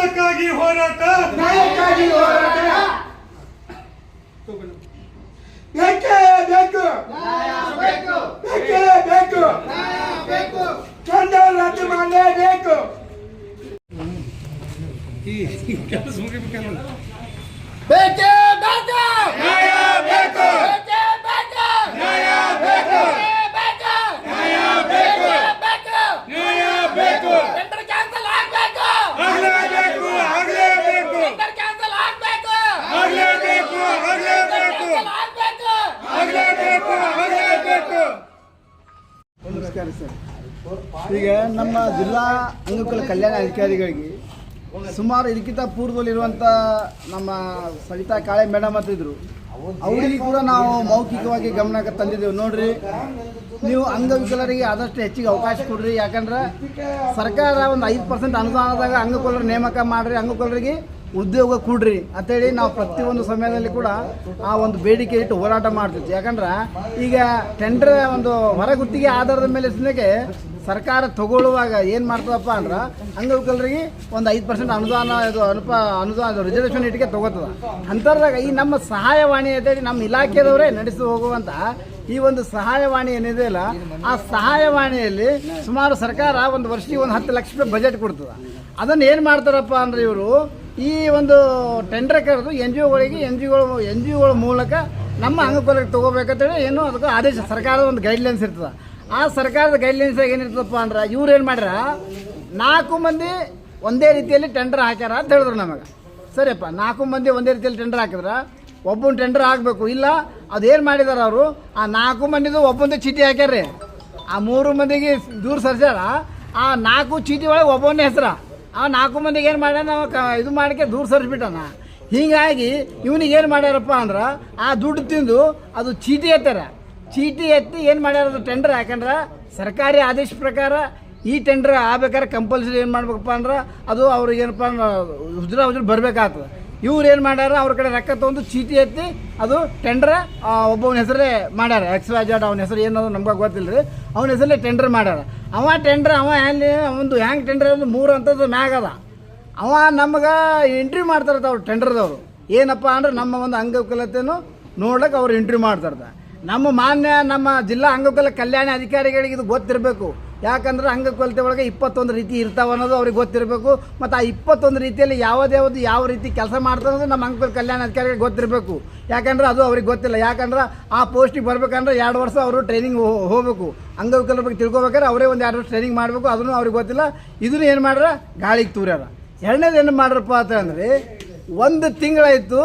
ಹಕ್ಕಕ್ಕಾಗಿ ಹೋರಾಟ. ನ್ಯಾಯಕ್ಕಾಗಿ ಹೋರಾಟ. ಬೇಕೇ ಬೇಕು. ಬೇಕೇ. ಬೇಕು ರದ್ದು ಮಾಡಲೇಬೇಕು. ಬೇಕೇ ಈಗ ನಮ್ಮ ಜಿಲ್ಲಾ ಅಂಗವಿಕಲ ಕಲ್ಯಾಣ ಅಧಿಕಾರಿಗಳಿಗೆ ಸುಮಾರು ಇದಕ್ಕಿಂತ ಪೂರ್ವದಲ್ಲಿರುವಂಥ ನಮ್ಮ ಸವಿತಾ ಕಾಳೆ ಮೇಡಮ್ ಅಂತ ಇದ್ರು. ಅವರಿಗೆ ಕೂಡ ನಾವು ಮೌಖಿಕವಾಗಿ ಗಮನಕ್ಕೆ ತಂದಿದ್ದೇವೆ. ನೋಡ್ರಿ, ನೀವು ಅಂಗವಿಕಲರಿಗೆ ಆದಷ್ಟು ಹೆಚ್ಚಿಗೆ ಅವಕಾಶ ಕೊಡ್ರಿ. ಯಾಕಂದ್ರೆ ಸರ್ಕಾರ ಒಂದು ಐದು ಪರ್ಸೆಂಟ್ ಅನುದಾನದಾಗ ಅಂಗವಿಕಲರ ನೇಮಕ ಮಾಡ್ರಿ ಅಂಗವಿಕಲರಿಗೆ ಉದ್ಯೋಗ ಕೊಡ್ರಿ ಅಂತೇಳಿ ನಾವು ಪ್ರತಿಯೊಂದು ಸಮಯದಲ್ಲಿ ಕೂಡ ಆ ಒಂದು ಬೇಡಿಕೆ ಇಟ್ಟು ಹೋರಾಟ ಮಾಡ್ತಿದ್ವಿ. ಯಾಕಂದ್ರೆ ಈಗ ಟೆಂಡರ್ ಒಂದು ಹೊರಗುತ್ತಿಗೆ ಆಧಾರದ ಮೇಲೆ ಸರ್ಕಾರ ತಗೊಳ್ಳುವಾಗ ಏನು ಮಾಡ್ತದಪ್ಪ ಅಂದ್ರೆ ಅಂಗವಿಕಲರಿಗೆ ಒಂದು ಐದು ಪರ್ಸೆಂಟ್ ಅನುದಾನ ಇದು ಅನುಪ ಅನುದಾನ ರಿಸರ್ವೇಷನ್ ಇಟ್ಟಿಗೆ ತಗೋತದ. ಅಂಥದ್ರಾಗ ಈ ನಮ್ಮ ಸಹಾಯವಾಣಿ ಅಂತೇಳಿ ನಮ್ಮ ಇಲಾಖೆದವರೇ ನಡೆಸಿ ಹೋಗುವಂಥ ಈ ಒಂದು ಸಹಾಯವಾಣಿ ಏನಿದೆ ಅಲ್ಲ, ಆ ಸಹಾಯವಾಣಿಯಲ್ಲಿ ಸುಮಾರು ಸರ್ಕಾರ ಒಂದು ವರ್ಷಕ್ಕೆ ಒಂದು ಹತ್ತು ಲಕ್ಷ ರೂಪಾಯಿ ಬಜೆಟ್ ಕೊಡ್ತದ. ಅದನ್ನು ಏನು ಮಾಡ್ತಾರಪ್ಪ ಅಂದ್ರೆ ಇವರು, ಈ ಒಂದು ಟೆಂಡರ್ ಕರೆದು ಎನ್ ಜಿ ಒಗಳಿಗೆ, ಎನ್ ಜಿ ಒಗಳು ಎನ್ ಜಿ ಒಗಳ ಮೂಲಕ ನಮ್ಮ ಅಂಗವಿಕಲರಿಗೆ ತಗೋಬೇಕಂತೇಳಿ ಏನು ಅದಕ್ಕೆ ಆದೇಶ, ಸರ್ಕಾರದ ಒಂದು ಗೈಡ್ಲೈನ್ಸ್ ಇರ್ತದೆ. ಆ ಸರ್ಕಾರದ ಗೈಡ್ಲೈನ್ಸ್ ಏನಿರ್ತದಪ್ಪ ಅಂದ್ರೆ ಇವ್ರು ಏನು ಮಾಡ್ಯಾರ? ನಾಲ್ಕು ಮಂದಿ ಒಂದೇ ರೀತಿಯಲ್ಲಿ ಟೆಂಡರ್ ಹಾಕ್ಯಾರ ಅಂತ ಹೇಳಿದ್ರು ನಮಗೆ. ಸರಿಯಪ್ಪ, ನಾಲ್ಕು ಮಂದಿ ಒಂದೇ ರೀತಿಯಲ್ಲಿ ಟೆಂಡರ್ ಹಾಕಿದ್ರ ಒಬ್ಬನ ಟೆಂಡರ್ ಹಾಕಬೇಕು ಇಲ್ಲ ಅದೇನು ಮಾಡಿದಾರೆ ಅವರು? ಆ ನಾಲ್ಕು ಮಂದಿದು ಒಬ್ಬಂದು ಚೀಟಿ ಹಾಕ್ಯಾರ್ರಿ ಆ ಮೂರು ಮಂದಿಗೆ ದೂರ ಸರಿಸ್ಯಾರ. ಆ ನಾಲ್ಕು ಚೀಟಿ ಒಳಗೆ ಒಬ್ಬನೇ ಹೆಸರ. ಆ ನಾಲ್ಕು ಮಂದಿಗೆ ಏನು ಮಾಡ್ಯಾನ ಇದು ಮಾಡಕ್ಕೆ ದೂರ ಸರಿಸ್ಬಿಟ್ಟಾನ. ಹೀಗಾಗಿ ಇವನಿಗೆ ಏನು ಮಾಡ್ಯಾರಪ್ಪ ಅಂದ್ರೆ, ಆ ದುಡ್ಡು ತಿಂದು ಅದು ಚೀಟಿ ಎತ್ತಾರ. ಚೀಟಿ ಎತ್ತಿ ಏನು ಮಾಡ್ಯಾರದು ಟೆಂಡರ್ ಯಾಕಂದ್ರೆ ಸರ್ಕಾರಿ ಆದೇಶ ಪ್ರಕಾರ ಈ ಟೆಂಡರ್ ಆಗ್ಬೇಕಾದ್ರೆ ಕಂಪಲ್ಸರಿ ಏನು ಮಾಡ್ಬೇಕಪ್ಪ ಅಂದ್ರೆ ಅದು ಅವ್ರಿಗೆ ಏನಪ್ಪ ಅಂದ್ರೆ ಹುಜ್ರ ಹುಜ್ರ ಬರಬೇಕಾಗ್ತದೆ. ಇವ್ರು ಏನು ಮಾಡ್ಯಾರ? ಅವ್ರ ಕಡೆ ರೊಕ್ಕ ತೊಗೊಂಡು ಚೀಟಿ ಎತ್ತಿ ಅದು ಟೆಂಡರ್ ಒಬ್ಬವನ ಹೆಸರೇ ಮಾಡ್ಯಾರ. ಎಕ್ಸ್ ವೈ ಜೆಡ್ ಅವನ ಹೆಸರು ಏನದು ನಮ್ಗೆ ಗೊತ್ತಿಲ್ಲ ರೀ ಅವನ ಹೆಸರಲ್ಲೇ ಟೆಂಡರ್ ಮಾಡ್ಯಾರ. ಅವ ಟೆಂಡರ್ ಅವ ಎಲ್ಲಿ ಒಂದು ಹ್ಯಾಂಗ್ ಟೆಂಡರ್ ಅಂದ್ರೆ ಮೂರು ಅಂತದ್ದು ಮ್ಯಾಗ ಅದ. ಅವ ನಮ್ಗೆ ಎಂಟ್ರಿ ಮಾಡ್ತಾರತ್ತ ಅವ್ರು ಟೆಂಡರ್ದವರು ಏನಪ್ಪ ಅಂದ್ರೆ ನಮ್ಮ ಒಂದು ಅಂಗವಿಕಲತೆಯನ್ನು ನೋಡ್ಲಿಕ್ಕೆ ಅವ್ರು ಎಂಟ್ರಿ ಮಾಡ್ತಾರತ್ತ ನಮ್ಮ ಮಾನ್ಯ, ನಮ್ಮ ಜಿಲ್ಲಾ ಅಂಗಕುಲ ಕಲ್ಯಾಣ ಅಧಿಕಾರಿಗಳಿಗೆ ಇದು ಗೊತ್ತಿರಬೇಕು. ಯಾಕಂದ್ರೆ ಅಂಗವಿಕಲತೆ ಒಳಗೆ ಇಪ್ಪತ್ತೊಂದು ರೀತಿ ಇರ್ತಾವ ಅನ್ನೋದು ಅವ್ರಿಗೆ ಗೊತ್ತಿರಬೇಕು. ಮತ್ತು ಆ ಇಪ್ಪತ್ತೊಂದು ರೀತಿಯಲ್ಲಿ ಯಾವುದೇ ಒಂದು ಯಾವ ರೀತಿ ಕೆಲಸ ಮಾಡ್ತಾರೆ ಅನ್ನೋದು ನಮ್ಮ ಅಂಗವಿಕಲ ಕಲ್ಯಾಣ ಅಧಿಕಾರಿಗೆ ಗೊತ್ತಿರಬೇಕು. ಯಾಕಂದ್ರೆ ಅದು ಅವ್ರಿಗೆ ಗೊತ್ತಿಲ್ಲ. ಯಾಕಂದ್ರೆ ಆ ಪೋಸ್ಟಿಗೆ ಬರ್ಬೇಕಂದ್ರೆ ಎರಡು ವರ್ಷ ಅವರು ಟ್ರೈನಿಂಗ್ ಹೋಗಬೇಕು. ಅಂಗವಿಕಲರ ಬಗ್ಗೆ ತಿಳ್ಕೊಬೇಕಾದ್ರೆ ಅವರೇ ಒಂದು ಎರಡು ವರ್ಷ ಟ್ರೈನಿಂಗ್ ಮಾಡಬೇಕು. ಅದನ್ನು ಅವ್ರಿಗೆ ಗೊತ್ತಿಲ್ಲ. ಇದನ್ನು ಏನು ಮಾಡ್ರ? ಗಾಳಿಗೆ ತೂರ್ಯಾರ. ಎರಡನೇದು ಏನು ಮಾಡ್ರಪ್ಪ ಅಂತಂದ್ರೆ ಒಂದು ತಿಂಗಳಾಯಿತು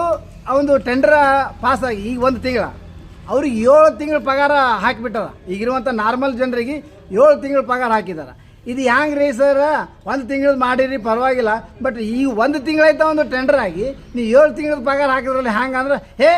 ಅವನು ಟೆಂಡರ್ ಪಾಸ್ ಆಗಿ, ಈಗ ಒಂದು ತಿಂಗಳ. ಅವ್ರಿಗೆ ಏಳು ತಿಂಗಳ ಪಗಾರ ಹಾಕಿಬಿಟ್ಟದ ಈಗಿರುವಂಥ ನಾರ್ಮಲ್ ಜನರಿಗೆ ಏಳು ತಿಂಗಳ ಪಗಾರ ಹಾಕಿದ್ದಾರೆ ಇದು ಹ್ಯಾಂಗೆ ರೀ ಸರ್? ಒಂದು ತಿಂಗಳದ್ದು ಮಾಡಿರಿ, ಪರವಾಗಿಲ್ಲ. ಬಟ್ ಈ ಒಂದು ತಿಂಗಳಾಯ್ತ ಒಂದು ಟೆಂಡರ್ ಆಗಿ, ನೀವು ಏಳು ತಿಂಗಳದ ಪಗಾರ ಹಾಕಿದ್ರಲ್ಲಿ ಹ್ಯಾಂಗೆ ಅಂದ್ರೆ, ಹೇ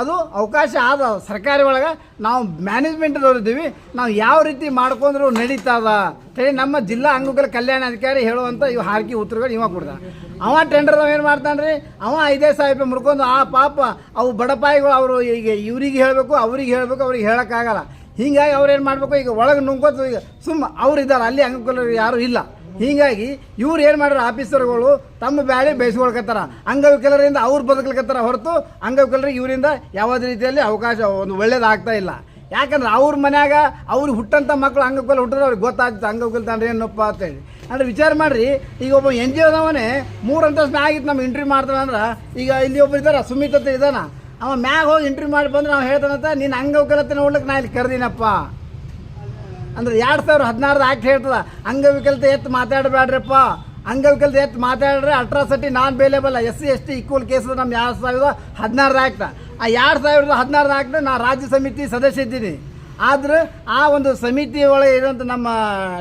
ಅದು ಅವಕಾಶ ಆದ ಸರ್ಕಾರಿ ಒಳಗೆ ನಾವು ಮ್ಯಾನೇಜ್ಮೆಂಟ್ದವ್ರು ಇದ್ದೀವಿ ನಾವು ಯಾವ ರೀತಿ ಮಾಡ್ಕೊಂಡ್ರು ನಡೀತದ? ಹೇಳಿ ನಮ್ಮ ಜಿಲ್ಲಾ ಅಂಗಗಳ ಕಲ್ಯಾಣ ಅಧಿಕಾರಿ ಹೇಳುವಂಥ ಇವು ಹಾಕಿ ಉತ್ತರಗಳು ಇವಾಗ ಕೊಡ್ತಾನೆ ಅವ ಟೆಂಡರ್ದವ ಏನು ಮಾಡ್ತಾನೆ ರೀ? ಅವ ಐದೇ ಸಾವಿರ ರೂಪಾಯಿ ಮುಡ್ಕೊಂಡು ಆ ಪಾಪ ಅವು ಬಡಪಾಯಿಗಳು ಅವರು ಈಗ ಇವ್ರಿಗೆ ಹೇಳಬೇಕು, ಅವ್ರಿಗೆ ಹೇಳಬೇಕು, ಅವ್ರಿಗೆ ಹೇಳೋಕ್ಕಾಗಲ್ಲ. ಹೀಗಾಗಿ ಅವ್ರು ಏನು ಮಾಡಬೇಕು? ಈಗ ಒಳಗೆ ನುಂಗೋದು ಈಗ ಸುಮ್ಮ ಅವ್ರು ಇದ್ದಾರೆ ಅಲ್ಲಿ ಅಂಗವಿಕಲರು ಯಾರು ಇಲ್ಲ. ಹೀಗಾಗಿ ಇವ್ರು ಏನು ಮಾಡ್ಯಾರ, ಆಫೀಸರ್ಗಳು ತಮ್ಮ ಬ್ಯಾಳೆ ಬೇಯಿಸ್ಕೊಳ್ಕತ್ತಾರ. ಅಂಗವಿಕಲರಿಂದ ಅವ್ರು ಬದುಕಲ್ಕತ್ತಾರ ಹೊರತು ಅಂಗವಿಕಲರಿಗೆ ಇವರಿಂದ ಯಾವುದೇ ರೀತಿಯಲ್ಲಿ ಅವಕಾಶ ಒಂದು ಒಳ್ಳೇದಾಗ್ತಾ ಇಲ್ಲ. ಯಾಕಂದ್ರೆ ಅವ್ರ ಮನ್ಯಾಗ ಅವ್ರು ಹುಟ್ಟಂಥ ಮಕ್ಕಳು ಅಂಗವಿಕಲ ಹುಟ್ಟಿದ್ರೆ ಅವ್ರಿಗೆ ಗೊತ್ತಾಗ್ತದೆ ಅಂಗವಿಕಲ ಅಂದ್ರೆ ಏನಪ್ಪ ಅಂತೇಳಿ ಅಂದ್ರೆ ವಿಚಾರ ಮಾಡ್ರಿ, ಈಗ ಒಬ್ಬ ಎನ್ ಜಿ ಒದವನೇ ಮೂರು ಅಂತಸ್ತು ಆಗಿತ್ತು ನಮ್ಮ ಇಂಟ್ರಿ ಮಾಡ್ತಾನೆ ಅಂದ್ರೆ, ಈಗ ಇಲ್ಲಿ ಒಬ್ಬರು ಇದ್ದಾರ ಸುಮಿತ್ ಅಂತ ಇದ್ದಾನ ಅವ ಮ್ಯಾಗ ಹೋಗಿ ಇಂಟ್ರಿ ಮಾಡಿ ಬಂದ್ರೆ ನಾವು ಹೇಳ್ತಾನಂತ, ನೀನು ಅಂಗವಿಕಲತೆ ನೋಡ್ಲಿಕ್ಕೆ ನಾ ಇಲ್ಲಿ ಕರೆದಿನಪ್ಪ. ಅಂದ್ರೆ ಎರಡು ಸಾವಿರ ಹದಿನಾರ್ದ ಆಕ್ಟ್ ಹೇಳ್ತದ, ಅಂಗವಿಕಲತೆ ಎತ್ತು ಮಾತಾಡಬೇಡ್ರಪ್ಪ. ಅಂಗವಿಕಲತೆ ಎತ್ತು ಮಾತಾಡ್ರೆ atrocity non bailable S C S T equal case ನಮ್ಮ ಎರಡು ಸಾವಿರದ ಹದಿನಾರದ ಆಕ್ಟ್ ಆ ಎರಡು ಸಾವಿರದ ಹದಿನಾರ್ದ ಆಕ್ಟ್ ನಾ ರಾಜ್ಯ ಸಮಿತಿ ಸದಸ್ಯ ಇದ್ದೀನಿ. ಆದ್ರೆ ಆ ಒಂದು ಸಮಿತಿ ಒಳಗೆ ಇರುವಂಥ ನಮ್ಮ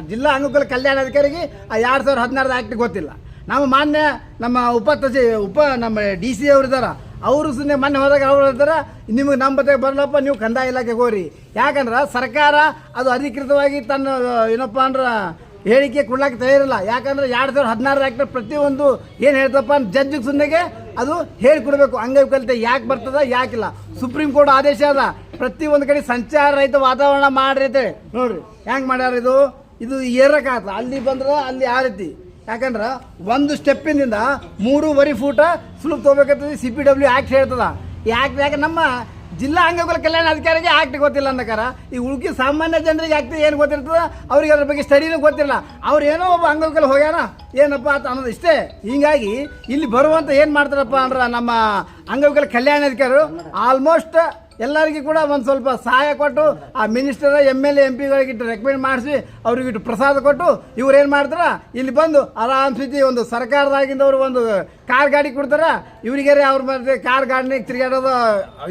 ಜಿಲ್ಲಾ ಅಂಗವಿಕಲ ಕಲ್ಯಾಣಾಧಿಕಾರಿಗೆ ಆ ಎರಡು ಸಾವಿರದ ಹದಿನಾರ್ದ ಆಕ್ಟ್ ಗೊತ್ತಿಲ್ಲ. ನಮ್ಮ ಮಾನ್ಯ ನಮ್ಮ ಉಪ ತಸಿ ಉಪ ನಮ್ಮ ಡಿ ಸಿ ಅವ್ರು ಇದಾರ. ಅವರು ಸುಮ್ಮನೆ ಮೊನ್ನೆ ಹೋದಾಗ ಅವ್ರು ಹೇಳ್ತಾರೆ, ನಿಮಗೆ ನಮ್ಮ ಬರಲಪ್ಪ, ನೀವು ಕಂದಾಯ ಇಲಾಖೆಗೆ ಹೋಗ್ರಿ. ಯಾಕಂದ್ರೆ ಸರ್ಕಾರ ಅದು ಅಧಿಕೃತವಾಗಿ ತನ್ನ, ಏನಪ್ಪ ಅಂದ್ರೆ, ಹೇಳಿಕೆ ಕೊಡ್ಲಾಕ ತಯಾರಿಲ್ಲ ಯಾಕಂದ್ರೆ ಎರಡು ಸಾವಿರದ ಹದಿನಾರು ಆಕ್ಟ್ ಪ್ರತಿಯೊಂದು ಏನು ಹೇಳ್ತಪ್ಪ ಜಡ್ಜ್ ಸುಮ್ಮನೆಗೆ ಅದು ಹೇಳಿಕೊಡ್ಬೇಕು. ಅಂಗವಿಕಲತೆ ಯಾಕೆ ಬರ್ತದ ಯಾಕಿಲ್ಲ ಸುಪ್ರೀಂ ಕೋರ್ಟ್ ಆದೇಶ ಅದ. ಪ್ರತಿಯೊಂದು ಕಡೆ ಸಂಚಾರ ರಹಿತ ವಾತಾವರಣ ಮಾಡ್ರಿ ಅಂತೇಳಿ. ನೋಡ್ರಿ ಹೆಂಗೆ ಮಾಡ್ಯಾರ ಇದು? ಇದು ಏರಕಾತ ಅಲ್ಲಿ ಬಂದ್ರೆ ಅಲ್ಲಿ ಆ ರೀತಿ. ಯಾಕಂದ್ರೆ ಒಂದು ಸ್ಟೆಪ್ಪಿನಿಂದ ಮೂರುವರೆ ಫೂಟ ಸುಲಭ ತೊಗೋಬೇಕಾಗ್ತದೆ ಸಿ ಪಿ ಡಬ್ಲ್ಯೂ ಆ್ಯಕ್ಟ್ ಹೇಳ್ತದ. ಆ್ಯಕ್ಟ್ ಯಾಕೆ ನಮ್ಮ ಜಿಲ್ಲಾ ಅಂಗವಿಕಲ ಕಲ್ಯಾಣ ಅಧಿಕಾರಿಗೆ ಆ್ಯಕ್ಟ್ ಗೊತ್ತಿಲ್ಲ ಅನ್ನಕಾರ ಈ ಉಳ್ಕಿ ಸಾಮಾನ್ಯ ಜನರಿಗೆ ಆ್ಯಕ್ಟ್ ಏನು ಗೊತ್ತಿರ್ತದ, ಅವ್ರಿಗೆ ಅದ್ರ ಬಗ್ಗೆ ಸ್ಟಡಿನೂ ಗೊತ್ತಿಲ್ಲ ಅವ್ರು ಏನೋ ಒಬ್ಬ ಅಂಗವಿಕಲ ಹೋಗ್ಯಾನ, ಏನಪ್ಪ ಅಂತ ಅನ್ನೋದು ಇಷ್ಟೇ. ಹೀಗಾಗಿ ಇಲ್ಲಿ ಬರುವಂಥ ಏನು ಮಾಡ್ತಾರಪ್ಪ ಅಂದ್ರೆ ನಮ್ಮ ಅಂಗವಿಕಲ ಕಲ್ಯಾಣಾಧಿಕಾರಿಗಳು ಆಲ್ಮೋಸ್ಟ್ ಎಲ್ಲರಿಗೂ ಕೂಡ ಒಂದು ಸ್ವಲ್ಪ ಸಹಾಯ ಕೊಟ್ಟು ಆ minister, M L A, M ಪಿಗಳಿಗಿಟ್ಟು recommend ಮಾಡಿಸಿ ಅವ್ರಿಗಿಟ್ಟು ಪ್ರಸಾದ ಕೊಟ್ಟು, ಇವ್ರು ಏನು ಮಾಡ್ತಾರ? ಇಲ್ಲಿ ಬಂದು ಆರಾಮ್ ಸ್ಥಿತಿ ಒಂದು ಸರ್ಕಾರದಾಗಿಂದವ್ರು ಒಂದು ಕಾರ್ ಗಾಡಿ ಕೊಡ್ತಾರೆ ಇವರಿಗೆ ಅವ್ರ ಮತ್ತೆ ಕಾರ್ ಗಾಡಿನಾಗ ತಿರುಗಾಡೋದು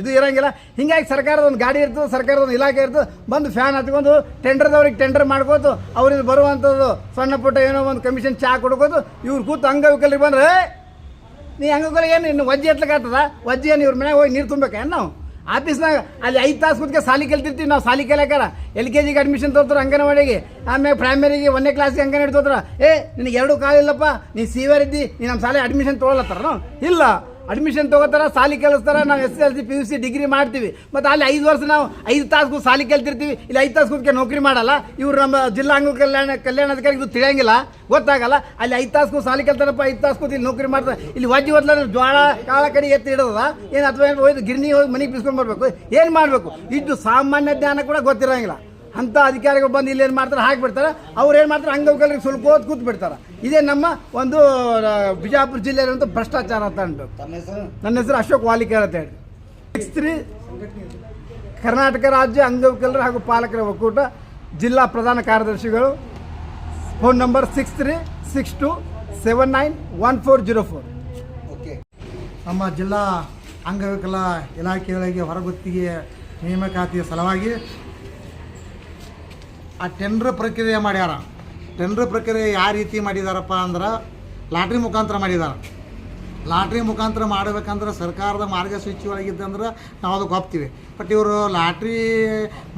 ಇದು ಇರಂಗಿಲ್ಲ. ಹಿಂಗಾಗಿ ಸರ್ಕಾರದ ಒಂದು ಗಾಡಿ ಇರ್ತದೆ, ಸರ್ಕಾರದ ಒಂದು ಇಲಾಖೆ ಇರ್ತದೆ, ಬಂದು ಫ್ಯಾನ್ ಹತ್ಕೊಂಡು ಟೆಂಡರ್ದವ್ರಿಗೆ ಟೆಂಡರ್ ಮಾಡ್ಕೋತು ಅವ್ರಿಗೆ ಬರುವಂಥದ್ದು ಸಣ್ಣ ಪುಟ್ಟ ಏನೋ ಒಂದು ಕಮಿಷನ್ ಚಾ ಕೊಡ್ಕೋದು ಇವ್ರು ಕೂತು ಅಂಗವಿಕಲ್ರಿಗೆ ಬಂದರೆ ನೀ ಹಂಗ ಏನು ಇನ್ನು ವಜ್ಜೆ ಎತ್ಲಕ್ಕಾಗ್ತದ ವಜ್ಜೆ ಏನು ಇವ್ರ ಮನೆಗೆ ಹೋಗಿ ನೀರು ತುಂಬಬೇಕೇನು ನಾವು? ಆಫೀಸ್ನಾಗ ಅಲ್ಲಿ ಐದು ತಾಸು ಕುತ್ಕೆ ಸಾಲಿ ಕಲ್ತಿರ್ತೀವಿ ನಾವು ಸಾಲಿ ಕಲಿಯಾಕಾರ. ಎಲ್ ಕೆ ಜಿಗೆ ಅಡ್ಮಿಷನ್ ತೋರ್ತಾರೆ ಅಂಗನವಾಡಿಗೆ. ಆಮೇಲೆ ಪ್ರೈಮರಿಗೆ ಒಂದನೇ ಕ್ಲಾಸಿಗೆ ಅಂಗನವಾಡಿ ತೋರ್ತಾರೆ. ಏ, ನಿನಗೆ ಎರಡು ಕಾಲಿಲ್ಲಪ್ಪ ನೀ ಸೀವರ್ ಇದ್ದಿ, ನೀ ನಮ್ಮ ಶಾಲೆ ಅಡ್ಮಿಷನ್ ತೊಗೊಳತ್ತಾರ ಇಲ್ಲ. ಅಡ್ಮಿಷನ್ ತೊಗೋತಾರ, ಸಾಲಿ ಕಲಿಸ್ತಾರ ನಾವು S L C P U C degree ಮಾಡ್ತೀವಿ. ಮತ್ತು ಅಲ್ಲಿ ಐದು ವರ್ಷ ನಾವು ಐದು ತಾಸು ಸಾಲಿ ಕಲ್ತಿರ್ತೀವಿ ಇಲ್ಲಿ ಐದು ತಾಸು ಕೂತ್ಕೆ ನೌಕರಿ ಮಾಡಲ್ಲ. ಇವ್ರು ನಮ್ಮ ಜಿಲ್ಲಾ ಅಂಗ ಕಲ್ಯಾಣ ಕಲ್ಯಾಣ ಅಧಿಕಾರಿ ಇದು ತಿಳಿಯಂಗಿಲ್ಲ. ಗೊತ್ತಾಗಲ್ಲ. ಅಲ್ಲಿ ಐದು ತಾಸು ಸಾಲಿ ಕಲ್ತಾರಪ್ಪ ಐದು ತಾಸು ಕೂತು ಇಲ್ಲಿ ನೌಕರಿ ಮಾಡ್ತಾರೆ. ಇಲ್ಲಿ ವಜ್ಜಿ ಹೊತ್ಲ ಜ್ವಾಳ, ಕಾಳ ಕಡೆ ಎತ್ತಿ ಇಡೋದ ಏನು ಅಥವಾ ಏನು ಹೋಯ್ತು ಗಿರಣಿ ಹೋಗಿ ಮನೆಗೆ ಬಿಸ್ಕೊಂಡು ಬರಬೇಕು. ಏನು ಮಾಡಬೇಕು? ಇದು ಸಾಮಾನ್ಯ ಜ್ಞಾನ ಕೂಡ ಗೊತ್ತಿರೋಂಗಿಲ್ಲ. ಅಂಥ ಅಧಿಕಾರಿಗಳು ಬಂದು ಇಲ್ಲಿ ಏನು ಮಾಡ್ತಾರೆ? ಹಾಕಿಬಿಡ್ತಾರೆ ಅವ್ರು ಏನು ಮಾಡ್ತಾರೆ? ಅಂಗವಿಕಲರಿಗೆ ಸುಲ್ಕೋತ್ ಕೂತ್ ಬಿಡ್ತಾರೆ. ಇದೇ ನಮ್ಮ ಒಂದು ಬಿಜಾಪುರ ಜಿಲ್ಲೆಯಲ್ಲಿರುವಂಥ ಭ್ರಷ್ಟಾಚಾರ ಅಂತ ಅನ್ಬೇಕು ನನ್ನ ಹೆಸರು ಅಶೋಕ್ ವಾಲಿಕರ್ ಅಂತ ಹೇಳಿ. ಸಿಕ್ಸ್ ತ್ರೀ ಕರ್ನಾಟಕ ರಾಜ್ಯ ಅಂಗವಿಕಲರ ಹಾಗೂ ಪಾಲಕರ ಒಕ್ಕೂಟ ಜಿಲ್ಲಾ ಪ್ರಧಾನ ಕಾರ್ಯದರ್ಶಿಗಳು. Phone number six three six two seven nine one four zero four okay ನಮ್ಮ ಜಿಲ್ಲಾ ಅಂಗವಿಕಲ ಇಲಾಖೆಗಳಿಗೆ ಹೊರಗುತ್ತಿಗೆ ನೇಮಕಾತಿಯ ಸಲುವಾಗಿ ಆ ಟೆಂಡ್ರ್ ಪ್ರಕ್ರಿಯೆ ಮಾಡ್ಯಾರ. ಟೆಂಡ್ರ್ ಪ್ರಕ್ರಿಯೆ ಯಾವ ರೀತಿ ಮಾಡಿದಾರಪ್ಪ ಅಂದ್ರೆ ಲಾಟ್ರಿ ಮುಖಾಂತರ ಮಾಡಿದ್ದಾರೆ ಲಾಟ್ರಿ ಮುಖಾಂತರ ಮಾಡಬೇಕಂದ್ರೆ ಸರ್ಕಾರದ ಮಾರ್ಗಸೂಚಿ ಒಳಗಿದ್ದಂದ್ರೆ ನಾವು ಅದಕ್ಕೆ ಒಪ್ತೀವಿ. ಬಟ್ ಇವರು ಲಾಟ್ರಿ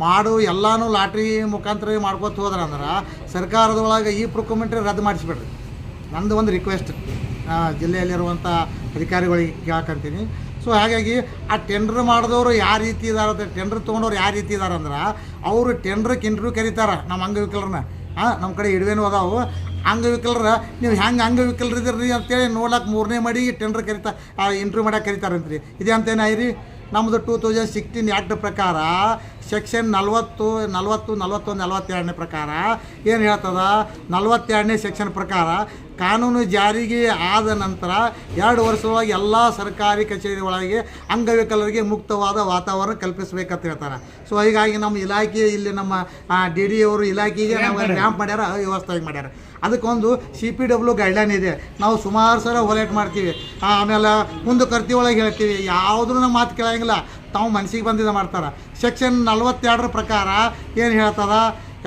ಮಾಡು, ಎಲ್ಲನೂ ಲಾಟ್ರಿ ಮುಖಾಂತರ ಮಾಡ್ಕೊತ ಹೋದ್ರಂದ್ರೆ ಸರ್ಕಾರದೊಳಗೆ ಈ ಪ್ರೊಕ್ಯುಮೆಂಟ್ರಿ ರದ್ದು ಮಾಡಿಸ್ಬಿಡ್ರಿ. ನಂದು ಒಂದು ರಿಕ್ವೆಸ್ಟ್ ಜಿಲ್ಲೆಯಲ್ಲಿರುವಂಥ ಅಧಿಕಾರಿಗಳಿಗೆ ಕೇಳಕ್ಕಂತೀನಿ ಸೊ ಹಾಗಾಗಿ ಆ ಟೆಂಡ್ರ್ ಮಾಡಿದವರು ಯಾವ ರೀತಿ ಇದಾರೆ ಟೆಂಡ್ರ್ ತೊಗೊಂಡವ್ರು ಯಾವ ರೀತಿ ಇದಾರೆ ಅಂದ್ರೆ ಅವರು ಟೆಂಡ್ರಕ್ಕೆ ಇಂಟರ್ವ್ಯೂ ಕರೀತಾರೆ ನಮ್ಮ ಅಂಗವಿಕಲರನ್ನ. ಹಾಂ ನಮ್ಮ ಕಡೆ ಇಡುವೇನು ಅದಾವು. ಅಂಗವಿಕಲರ, ನೀವು ಹೆಂಗೆ ಅಂಗವಿಕಲರಿದ್ದೀರಿ ಅಂತೇಳಿ ನೋಡ್ಲಾಕ ಮೂರನೇ ಮಾಡಿ ಟೆಂಡ್ರ್ ಕರಿತಾ ಇಂಟರ್ವ್ಯೂ ಮಾಡಕ್ಕೆ ಕರೀತಾರಂತ್ರಿ. ಇದೇ ಅಂತೇನಾಯ್ರಿ ನಮ್ಮದು ಟೂ ತೌಸಂಡ್ ಸಿಕ್ಸ್ಟೀನ್ ಆ್ಯಕ್ಟ್ ಪ್ರಕಾರ ಸೆಕ್ಷನ್ ನಲವತ್ತು ನಲವತ್ತು ನಲವತ್ತೊಂದು ನಲವತ್ತೆರಡನೇ ಪ್ರಕಾರ ಏನು ಹೇಳ್ತದ? ನಲವತ್ತೆರಡನೇ ಸೆಕ್ಷನ್ ಪ್ರಕಾರ ಕಾನೂನು ಜಾರಿಗೆ ಆದ ನಂತರ ಎರಡು ವರ್ಷದೊಳಗೆ ಎಲ್ಲ ಸರ್ಕಾರಿ ಕಚೇರಿ ಒಳಗೆ ಅಂಗವಿಕಲರಿಗೆ ಮುಕ್ತವಾದ ವಾತಾವರಣ ಕಲ್ಪಿಸಬೇಕಂತ ಹೇಳ್ತಾರೆ. ಸೊ ಹೀಗಾಗಿ ನಮ್ಮ ಇಲಾಖೆ ಇಲ್ಲಿ ನಮ್ಮ ಡಿ ಡಿ ಅವರು ಇಲಾಖೆಗೆ ನಾವು ರ್ಯಾಂಪ್ ಮಾಡ್ಯಾರ ವ್ಯವಸ್ಥೆ ಮಾಡ್ಯಾರ. ಅದಕ್ಕೊಂದು ಸಿ ಪಿ ಡಬ್ಲ್ಯೂ ಗೈಡ್ಲೈನ್ ಇದೆ. ನಾವು ಸುಮಾರು ಸಲ ಹೊಲೇಟ್ ಮಾಡ್ತೀವಿ. ಆಮೇಲೆ ಮುಂದೆ ಕರ್ತಿ ಒಳಗೆ ಹೇಳ್ತೀವಿ. ಯಾವುದೂ ನಮ್ಮ ಮಾತು ಕೇಳಂಗಿಲ್ಲ. ತಾವು ಮನಸ್ಸಿಗೆ ಬಂದಿದ್ದ ಮಾಡ್ತಾರೆ. ಸೆಕ್ಷನ್ ನಲ್ವತ್ತೆರಡರ ಪ್ರಕಾರ ಏನು ಹೇಳ್ತದ?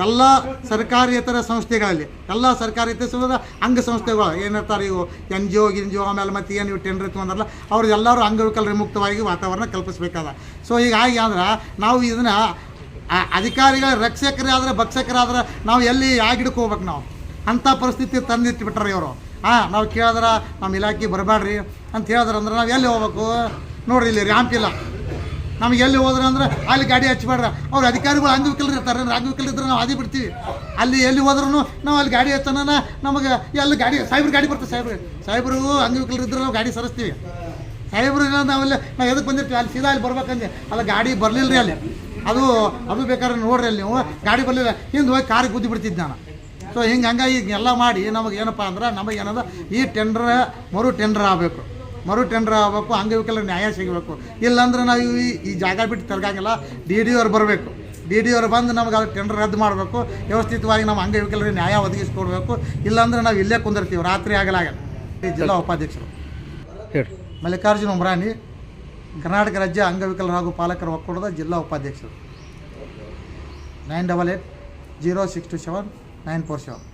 ಎಲ್ಲ ಸರ್ಕಾರಿಯೇತರ ಸಂಸ್ಥೆಗಳಲ್ಲಿ, ಎಲ್ಲ ಸರ್ಕಾರೇತರ ಸಂಸ್ಥೆ ಅಂಗಸಂಸ್ಥೆಗಳು ಏನಿರ್ತಾರೆ ಇವು? ಎನ್ ಜಿ ಒ ಗಿನ್ ಜಿ ಒ ಆಮೇಲೆ ಮತ್ತೆ ಏನು ಇವು ಟೆಂಡರ್ ತೊಗೊಂಡಾರಲ್ಲ ಅವ್ರು ಎಲ್ಲರೂ ಅಂಗವಿಕಲ್ರಿ ಮುಕ್ತವಾಗಿ ವಾತಾವರಣ ಕಲ್ಪಿಸಬೇಕಾದ. ಸೊ ಹೀಗಾಗಿ ಅಂದ್ರೆ ನಾವು ಇದನ್ನು ಅಧಿಕಾರಿಗಳ ರಕ್ಷಕರಾದ್ರೆ ಭಕ್ಷಕರಾದ್ರೆ ನಾವು ಎಲ್ಲಿ ಹೋಗ್ಬೇಕು ನಾವು? ಅಂಥ ಪರಿಸ್ಥಿತಿ ತಂದಿಟ್ಬಿಟ್ರೆ ಇವರು. ಹಾಂ ನಾವು ಕೇಳಿದ್ರೆ ನಮ್ಮ ಇಲಾಖೆ ಬರಬೇಡ್ರಿ ಅಂತ ಹೇಳಿದ್ರೆ ಅಂದ್ರೆ ನಾವು ಎಲ್ಲಿ ಹೋಗ್ಬೇಕು? ನೋಡ್ರಿ ಇಲ್ಲಿ ರ್ಯಾಂಪ್ ಇಲ್ಲ. ನಮ್ಗೆ ಎಲ್ಲಿ ಹೋದ್ರೆ ಅಂದ್ರೆ ಅಲ್ಲಿ ಗಾಡಿ ಹಚ್ಬೇಡ್ರ. ಅವ್ರ ಅಧಿಕಾರಿಗಳು ಅಂಗವಿಕಲರು ಇರ್ತಾರೆ. ಅಂಗವಿಕಲರು ಇದ್ರೆ ನಾವು ಅದೇ ಬಿಡ್ತೀವಿ. ಅಲ್ಲಿ ಎಲ್ಲಿ ಹೋದ್ರೂ ನಾವು ಅಲ್ಲಿ ಗಾಡಿ ಹಚ್ಚೋಣ ನಮಗೆ ಎಲ್ಲಿ ಗಾಡಿ, ಸಾಹೇಬ್ರ ಗಾಡಿ ಬರ್ತದೆ ಸಾಹೇಬ್ರು. ಸಾಹೇಬ್ರು ಅಂಗವಿಕಲರು ಇದ್ರೆ ನಾವು ಗಾಡಿ ಸರಿಸ್ತೀವಿ. ಸಾಹೇಬ್ರು ನಾವೆಲ್ಲ, ನಾವು ಎದಕ್ಕೆ ಬಂದಿರ್ತೀವಿ? ಅಲ್ಲಿ ಸೀದಾ ಅಲ್ಲಿ ಬರ್ಬೇಕಂದೆ. ಅಲ್ಲ, ಗಾಡಿ ಬರಲಿಲ್ಲ ರೀ ಅಲ್ಲಿ. ಅದು ಅದು ಬೇಕಾದ್ರೆ ನೋಡ್ರಿ ಅಲ್ಲಿ ನೀವು. ಗಾಡಿ ಬರಲಿಲ್ಲ, ಹಿಂದೆ ಹೋಗಿ ಕಾರಿಗೆ ಗುದ್ದಿ ಬಿಡ್ತಿದ್ದೆ ನಾನು. ಸೊ ಹಿಂಗೆ ಹಂಗಾಗಿ ಎಲ್ಲ ಮಾಡಿ ನಮಗೆ ಏನಪ್ಪ ಅಂದ್ರೆ ನಮಗೆ ಏನದ ಈ ಟೆಂಡ್ರ್ ಮರು ಟೆಂಡರ್ ಆಗಬೇಕು. ಮರು ಟೆಂಡರ್ ಆಗಬೇಕು ಅಂಗವಿಕಲರ ನ್ಯಾಯ ಸಿಗಬೇಕು. ಇಲ್ಲಾಂದ್ರೆ ನಾವು ಈ ಈ ಜಾಗ ಬಿಟ್ಟು ತಿರ್ಗಂಗಿಲ್ಲ. ಡಿ ಡಿ ಅವ್ರು ಬರಬೇಕು. ಡಿ ಡಿ ಅವ್ರು ಬಂದು ನಮ್ಗೆ ಅದು ಟೆಂಡರ್ ರದ್ದು ಮಾಡಬೇಕು. ವ್ಯವಸ್ಥಿತವಾಗಿ ನಮ್ಮ ಅಂಗವಿಕಲರಿಗೆ ನ್ಯಾಯ ಒದಗಿಸ್ಕೊಡ್ಬೇಕು. ಇಲ್ಲಾಂದ್ರೆ ನಾವು ಇಲ್ಲೇ ಕುಂದಿರ್ತೀವಿ. ರಾತ್ರಿ ಆಗಲಾಗಲ್ಲ ಈ ಜಿಲ್ಲಾ ಉಪಾಧ್ಯಕ್ಷರು. ಹೇಳಿ ಮಲ್ಲಿಕಾರ್ಜುನ ಉಮ್ರಾನಿ ಕರ್ನಾಟಕ ರಾಜ್ಯ ಅಂಗವಿಕಲರು ಹಾಗೂ ಪಾಲಕರ ಒಕ್ಕೂಟದ ಜಿಲ್ಲಾ ಉಪಾಧ್ಯಕ್ಷರು. Nine double eight zero six two seven nine four seven.